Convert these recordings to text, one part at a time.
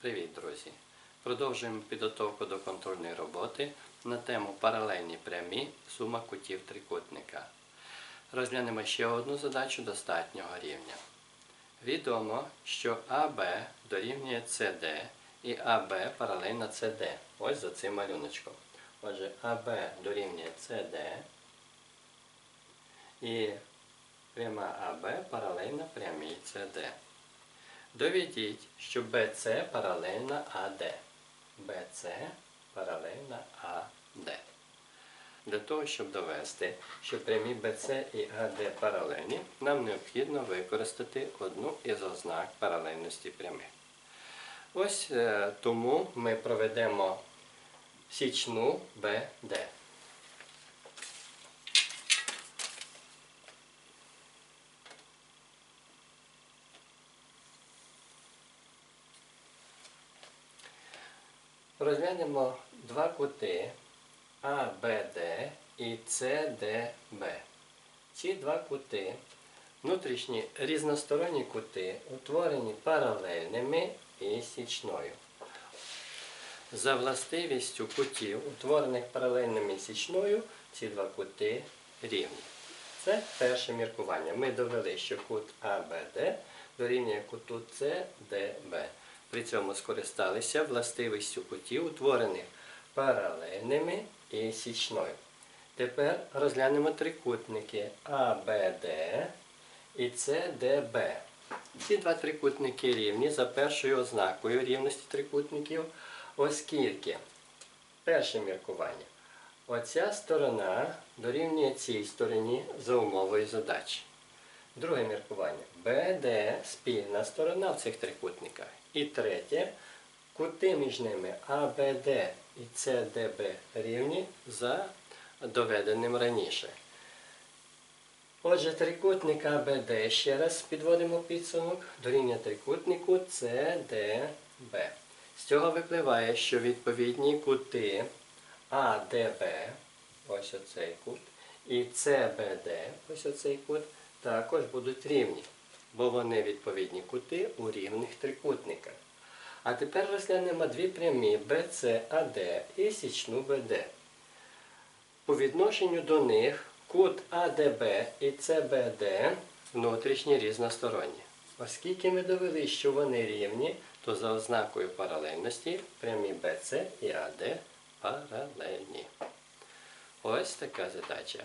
Привіт, друзі! Продовжуємо підготовку до контрольної роботи на тему паралельні прямі сума кутів трикутника. Розглянемо ще одну задачу достатнього рівня. Відомо, що АБ дорівнює CD і АБ паралельно CD. Ось за цим малюночком. Отже, АБ дорівнює CD і пряма АБ паралельна прямій CD. Доведіть, що BC паралельна AD. BC паралельна AD. Для того, щоб довести, що прямі BC і AD паралельні, нам необхідно використати одну із ознак паралельності прямих. Ось е, тому ми проведемо січну BD. Розглянемо два кути АБД і СДБ. Ці два кути, внутрішні різносторонні кути, утворені паралельними і січною. За властивістю кутів, утворених паралельними і січною, ці два кути рівні. Це перше міркування. Ми довели, що кут АБД дорівнює куту СДБ. При цьому скористалися властивістю кутів, утворених паралельними і січною. Тепер розглянемо трикутники АБД і СДБ. Ці два трикутники рівні за першою ознакою рівності трикутників, оскільки перше міркування. Оця сторона дорівнює цій стороні за умовою задачі. Друге міркування. Спільна сторона в цих трикутниках. І третє. Кути між ними АБД і СДБ рівні за доведеним раніше. Отже, трикутник АБД, ще раз підводимо підсумок, дорівнює трикутнику СДБ. З цього випливає, що відповідні кути АДБ, ось оцей кут, і СБД, ось оцей кут, також будуть рівні, бо вони відповідні кути у рівних трикутниках. А тепер розглянемо дві прямі BCAD і січну BD. По відношенню до них кут АДБ і ЦБД внутрішні різносторонні. Оскільки ми довели, що вони рівні, то за ознакою паралельності прямі BC і AD паралельні. Ось така задача.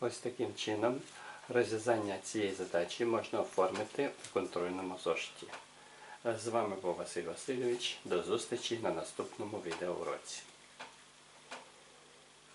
Ось таким чином розв'язання цієї задачі можна оформити у контрольному зошиті. З вами був Василь Васильович. До зустрічі на наступному відеоуроці.